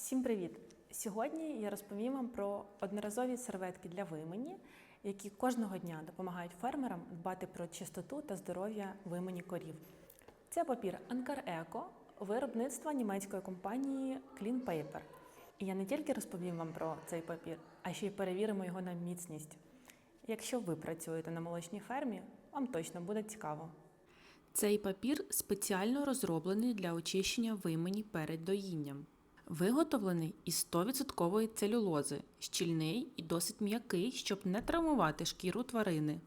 Всім привіт! Сьогодні я розповім вам про одноразові серветки для вимені, які кожного дня допомагають фермерам дбати про чистоту та здоров'я вимені корів. Це папір Анкар Еко виробництва німецької компанії Clean Paper. І я не тільки розповім вам про цей папір, а ще й перевіримо його на міцність. Якщо ви працюєте на молочній фермі, вам точно буде цікаво. Цей папір спеціально розроблений для очищення вимені перед доїнням. Виготовлений із 100% целюлози, щільний і досить м'який, щоб не травмувати шкіру тварини.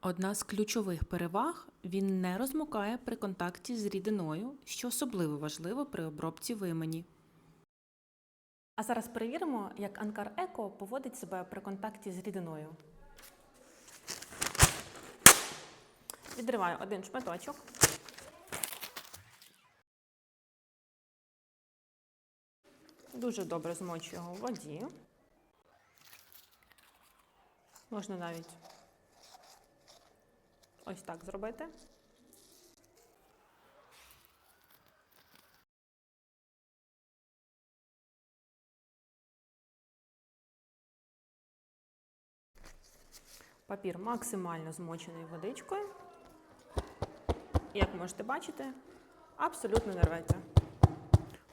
Одна з ключових переваг він не розмокає при контакті з рідиною, що особливо важливо при обробці вимені. А зараз перевіримо, як Анкар Еко поводить себе при контакті з рідиною. Відриваю один шматочок. Дуже добре змочу його в воді. Можна навіть ось так зробити. Папір максимально змочений водичкою. Як можете бачити, абсолютно не рветься.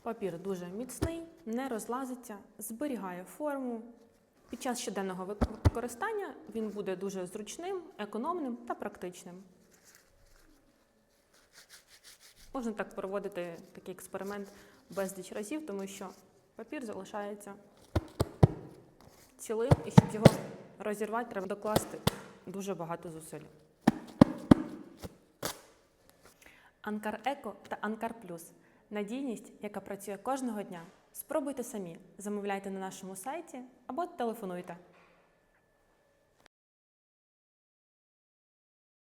Папір дуже міцний, не розлазиться, зберігає форму. Під час щоденного використання він буде дуже зручним, економним та практичним. Можна так проводити такий експеримент безліч разів, тому що папір залишається цілим, і щоб його розірвати, треба докласти дуже багато зусиль. Анкар Еко та Анкар Плюс надійність, яка працює кожного дня. Спробуйте самі, замовляйте на нашому сайті або телефонуйте.